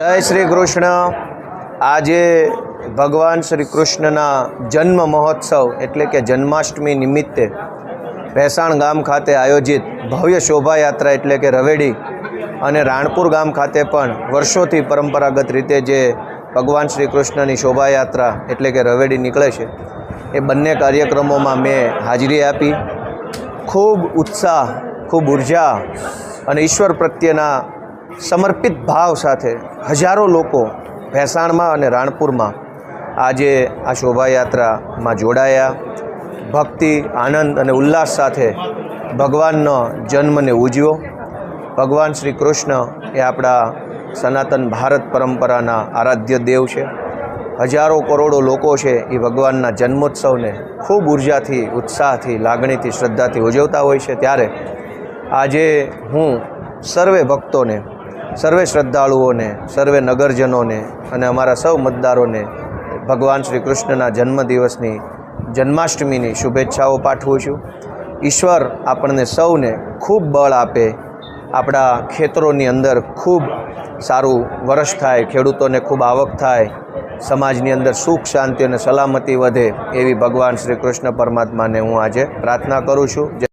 જય શ્રી કૃષ્ણ. આજે ભગવાન શ્રી કૃષ્ણના જન્મ મહોત્સવ એટલે કે જન્માષ્ટમી નિમિત્તે ભેસાણ ગામ ખાતે આયોજિત ભવ્ય શોભાયાત્રા એટલે કે રવેડી અને રાણપુર ગામ ખાતે પણ વર્ષોથી પરંપરાગત રીતે જે ભગવાન શ્રી કૃષ્ણની શોભાયાત્રા એટલે કે રવેડી નીકળે છે, એ બંને કાર્યક્રમોમાં મેં હાજરી આપી. ખૂબ ઉત્સાહ, ખૂબ ઊર્જા અને ઈશ્વર પ્રત્યેના સમર્પિત ભાવ સાથે હજારો લોકો ભેસાણમાં અને રાણપુરમાં આજે આ શોભાયાત્રામાં જોડાયા. ભક્તિ, આનંદ અને ઉલ્લાસ સાથે ભગવાનનો જન્મને ઉજવ્યો. ભગવાન શ્રી કૃષ્ણ એ આપણા સનાતન ભારત પરંપરાના આરાધ્ય દેવ છે. હજારો કરોડો લોકો છે એ ભગવાનના જન્મોત્સવને ખૂબ ઉર્જાથી, ઉત્સાહથી, લાગણીથી, શ્રદ્ધાથી ઉજવતા હોય છે. ત્યારે આજે હું સર્વે ભક્તોને સર્વે શ્રદ્ધાળુઓને, સર્વે નગરજનોને અને અમારા સૌ મતદારોને ભગવાન શ્રી કૃષ્ણના જન્મદિવસની જન્માષ્ટમીની શુભેચ્છાઓ પાઠવું છું. ઈશ્વર આપણને સૌને ખૂબ બળ આપે, આપણા ખેતરોની અંદર ખૂબ સારું વરસ થાય, ખેડૂતોને ખૂબ આવક થાય, સમાજની અંદર સુખ, શાંતિ અને સલામતી વધે એવી ભગવાન શ્રી કૃષ્ણ પરમાત્માને હું આજે પ્રાર્થના કરું છું.